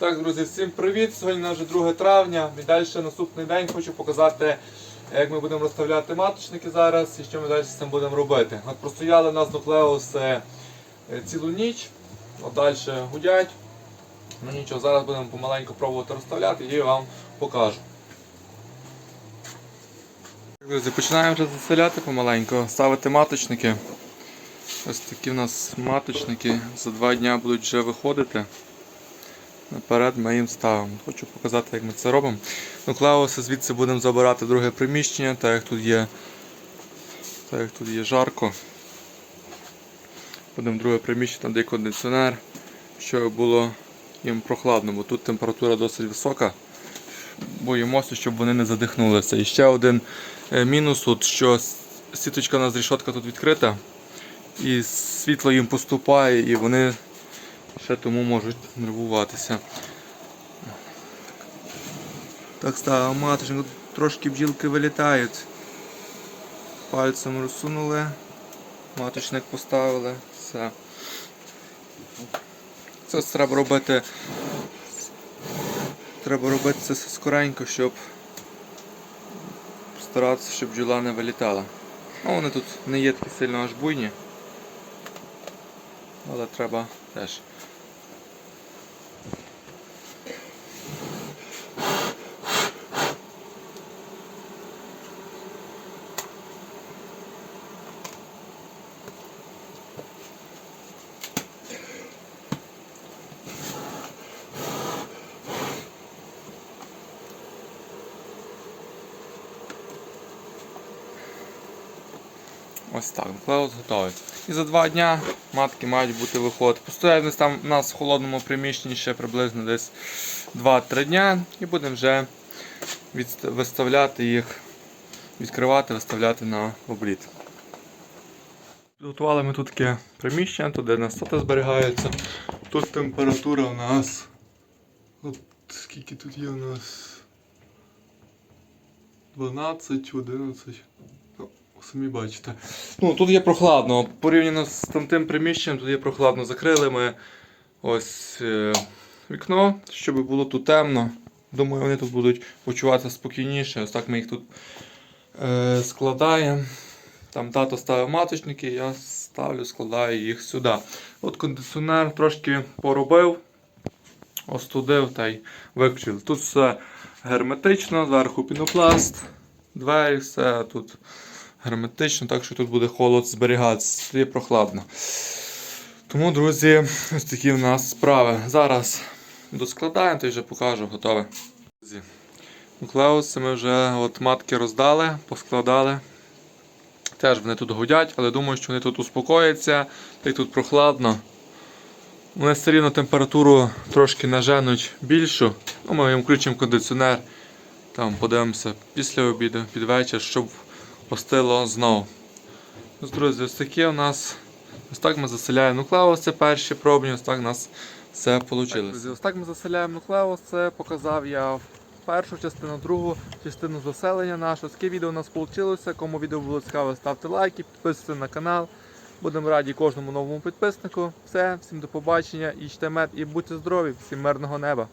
Так, друзі, всім привіт! Сьогодні вже 2 травня. І далі наступний день хочу показати, як ми будемо розставляти маточники зараз і що ми далі з цим будемо робити. От простояли у нас нуклеуси е, цілу ніч, от далі гудять. Ну нічого, зараз будемо помаленьку пробувати розставляти і вам покажу. Друзі, починаємо вже заселяти помаленьку, ставити маточники. Ось такі в нас маточники за два дні будуть вже виходити. Наперед ми їм ставимо. Хочу показати, як ми це робимо. Нуклеуси звідси будемо забирати друге приміщення, так як тут є, так як тут є жарко. Будемо друге приміщення, там де кондиціонер, щоб було їм прохладно, бо тут температура досить висока. Боїмося, щоб вони не задихнулися. І ще один е, мінус, тут, що сіточка у нас рішотка тут відкрита, і світло їм поступає, і вони ще тому можуть нервуватися. Так стало маточник, трошки бджілки вилітають. Пальцем розсунули, маточник поставили, все. Це треба робити. Треба робити це скоренько, щоб старатися, щоб бджола не вилітала. Ну, вони тут не є такі сильно аж буйні. Але треба теж. Ось так, нуклеус готовий. І за два дня матки мають бути виходити. Постоять там у нас в холодному приміщенні ще приблизно десь 2-3 дня і будемо вже виставляти їх, відкривати, виставляти на обліт. Підготували ми тут таке приміщення, тут де у нас сота зберігається. Тут температура у нас. От скільки тут є у нас? 12, 11. Ну, самі бачите. Ну, тут є прохладно. Порівняно з тим приміщенням, тут є прохладно. Закрили ми ось е, вікно, щоб було тут темно. Думаю, вони тут будуть почуватися спокійніше. Ось так ми їх тут е, складаємо. Там тато ставив маточники, я ставлю, складаю їх сюди. От кондиціонер трошки поробив, остудив та й виключив. Тут все герметично, зверху пінопласт, двері, все тут герметично, так що тут буде холод зберігатися, прохладно. Тому, друзі, ось такі в нас справи. Зараз доскладаємо, то вже покажу, готове. Нуклеуси ми вже от матки роздали, поскладали. Теж вони тут гудять, але думаю, що вони тут успокояться, та й тут прохладно. Вони все рівно температуру трошки наженуть більшу. Ну, ми їм включимо кондиціонер. Там подивимося після обіду, під вечір, щоб остило знову. Ось, друзі, ось таке у нас. Ось так ми заселяємо нуклеуси перші пробні, ось так у нас все вийшло. Друзі, ось так ми заселяємо нуклеуси, показав я в першу частину, другу частину заселення нашого. Таке відео у нас вийшло. Кому відео було цікаво, ставте лайки, підписуйтесь на канал. Будемо раді кожному новому підписнику. Все, всім до побачення, їжте мед і будьте здорові, всім мирного неба.